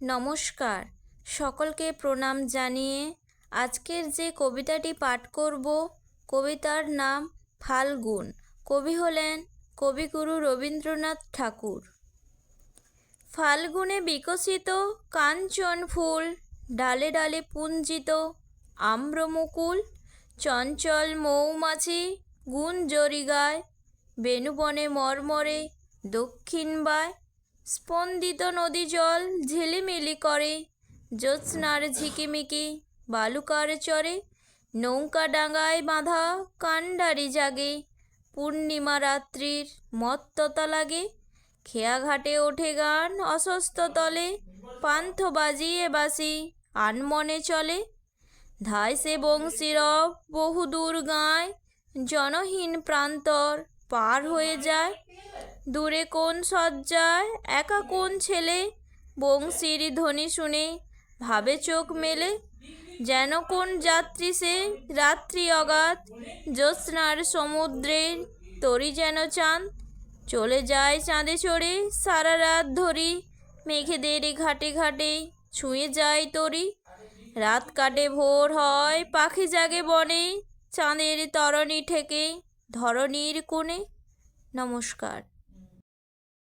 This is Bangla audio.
নমস্কার। সকলকে প্রণাম জানিয়ে আজকের যে কবিতাটি পাঠ করব, কবিতার নাম ফাল্গুন। কবি হলেন কবিগুরু রবীন্দ্রনাথ ঠাকুর। ফাল্গুনে বিকশিত কাঞ্চন ফুল, ডালে ডালে পুঞ্জিত আম্রমুকুল, চঞ্চল মৌমাছি গুঞ্জরি গায় বেনুবনে মর্মরে দক্ষিণ বায় স্পন্দিত নদী জল ঝিলিমিলি করে, জ্যোৎস্নার ঝিকিমিকি বালুকার চরে, নৌকা ডাঙায় বাঁধা কাণ্ডারি জাগে, পূর্ণিমা রাত্রির মত্ততা লাগে খেয়া ঘাটে ওঠে গান অস্বস্ত তলে, পান্থ বাজিয়ে বাসি আনমনে চলে। ধায় সে বংশীরব বহুদূর গায়, জনহীন প্রান্তর পার হয়ে যায় দূরে কোন শয্যায়, একা কোন ছেলে? বংশীর ধ্বনি শুনে ভাবে চোখ মেলে, যেন কোন যাত্রী সে? রাত্রি অগাধ, জ্যোৎস্নার সমুদ্রের তরি যেন চাঁদ। চলে যায় চাঁদে চড়ে, সারা রাত ধরি, মেঘেদের ঘাটে ঘাটে ছুঁয়ে যায় তরি। রাত কাটে ভোর হয়, পাখি জাগে বনে, চাঁদের তরণী ঠেকে ধরণীর কোণে। নমস্কার।